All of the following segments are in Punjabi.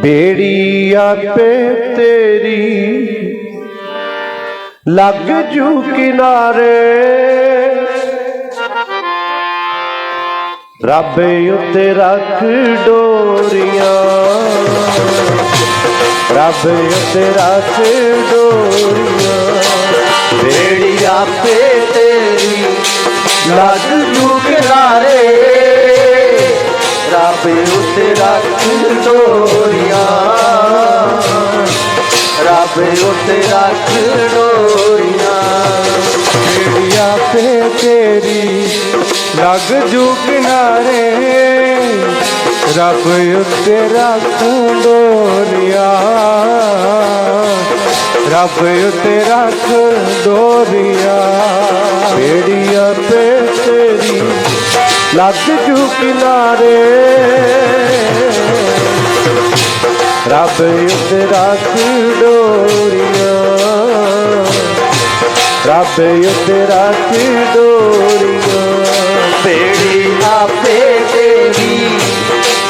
ਬੇੜੀ ਆਪੇ ਤੇਰੀ ਲੱਗ ਜੂ ਕਿਨਾਰੇ। ਰੱਬ ਉੱਤੇ ਰੱਖ ਡੋਰੀਆਂ। ਰੱਬ ਉੱਤੇ ਰੱਖ ਡੋਰੀਆਂ। ਬੇੜੀ ਆਪੇ ਤੇਰੀ ਲੱਗ ਜੂ ਕਿਨਾਰੇ। ਰੱਬ ਉੱਤੇ ਰੱਖ ਡੋਰੀਆਂ। ਰੱਬ ਉੱਤੇ ਰੱਖ ਡੋਰੀਆਂ। ਬੇੜੀ ਆਪੇ ਤੇਰੀ ਲੱਗ ਜੂ ਕਿਨਾਰੇ ਰੱਬ ਉੱਤੇ ਰੱਖ ਡੋਰੀਆਂ। ਰੱਬ ਉੱਤੇ ਰੱਖ ਡੋਰੀਆਂ। ਬੇੜੀ ਆਪੇ ਤੇਰੀ ਲੱਗ ਜੂ ਕਿਨਾਰੇ ਰੱਬ ਉੱਤੇ ਡੋਰੀਆਂ। ਰੱਬ ਉੱਤੇ ਰੱਖ ਡੋਰੀਆਂ। ਬੇੜੀ ਆਪੇ ਤੇਰੀ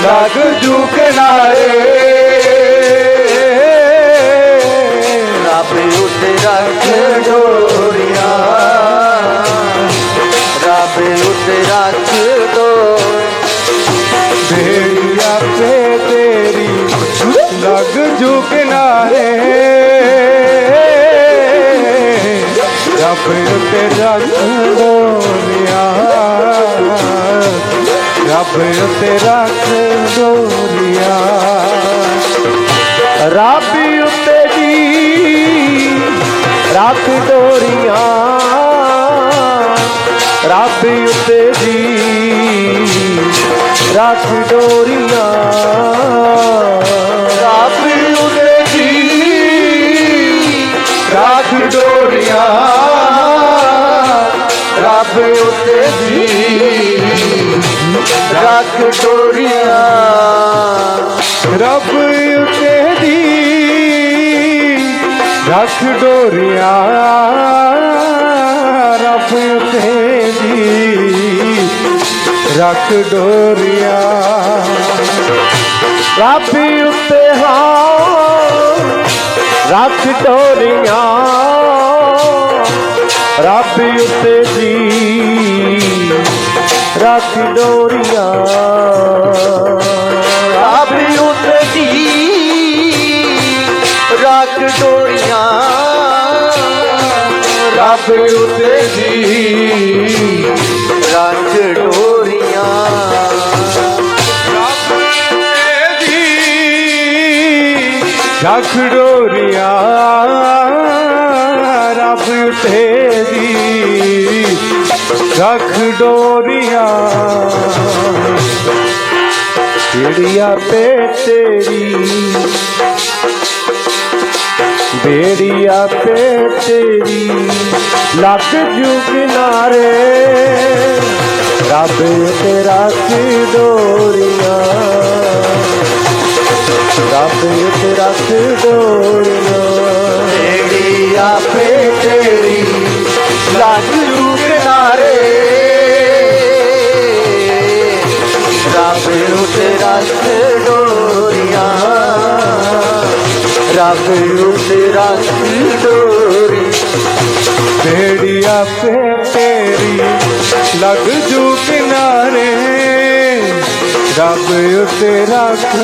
ਲੱਗ ਜੂ ਕਿਨਾਰੇ ਰੱਬ ਉੱਤੇ ਰੱਖ ਡੋਰੀਆਂ। ਰੱਬ ਉੱਤੇ ਰੱਖ ਰੱਬ ਉੱਤੇ ਰੱਖ ਡੋਰੀਆਂ ਰੱਬ ਉੱਤੇ ਦੀ ਰੱਖ ਡੋਰੀਆਂ ਰੱਬ ਉੱਤੇ ਦੀ ਰੱਖ ਡੋਰੀਆਂ ਉੱਤੇ ਜੀ ਰੱਖ ਡੋਰੀਆਂ ਰੱਬ ਉੱਤੇ ਦੀ ਰੱਖ ਡੋਰੀਆਂ ਰੱਬ ਉੱਤੇ ਦੀ ਰੱਖ ਡੋਰੀਆਂ ਰੱਬ ਉੱਤੇ ਹਾਂ ਰੱਖ ਡੋਰੀਆਂ। ਰੱਬ ਉੱਤੇ ਦੀ ਰੱਖ ਡੋਰੀਆਂ। ਰੱਬ ਉੱਤੇ ਜੀ ਰੱਖ ਡੋਰੀਆਂ। ਰੱਬ ਉੱਤੇ ਜੀ ਰੱਖ ਡੋਰੀਆਂ। ਰੱਖ ਡੋਰੀਆਂ। ਰੱਬ ਉਤੇ ਦੀ ਰੱਖ ਡੋਰੀਆਂ। ਜਿਹੜੀਆਂ ਪੇ ਤੇਰੀ ਬੇੜੀਆ ਪੇ ਤੇਰੀ, ਲੱਗ ਜੂ ਕਿਨਾਰੇ ਰੱਬ ਤੇ ਰੱਖ ਡੋਰੀਆਂ। ਰੱਬ ਤੇ ਰੱਖ ਡੋਰੀਆਂ। ਲੱਗ ਜੂ ਕਿਨਾਰੇ। ਰੱਬ ਉੱਤੇ ਰੱਖ ਡੋਰੀਆਂ ਰੱਬ ਉੱਤੇ ਰੱਖ ਡੋਰੀ ਬੇੜੀਆ ਪੇ ਤੇਰੀ ਲੱਗ ਜੂ ਕਿਨਾਰੇ। ਰੱਬ ਉਤੇ ਰੱਖ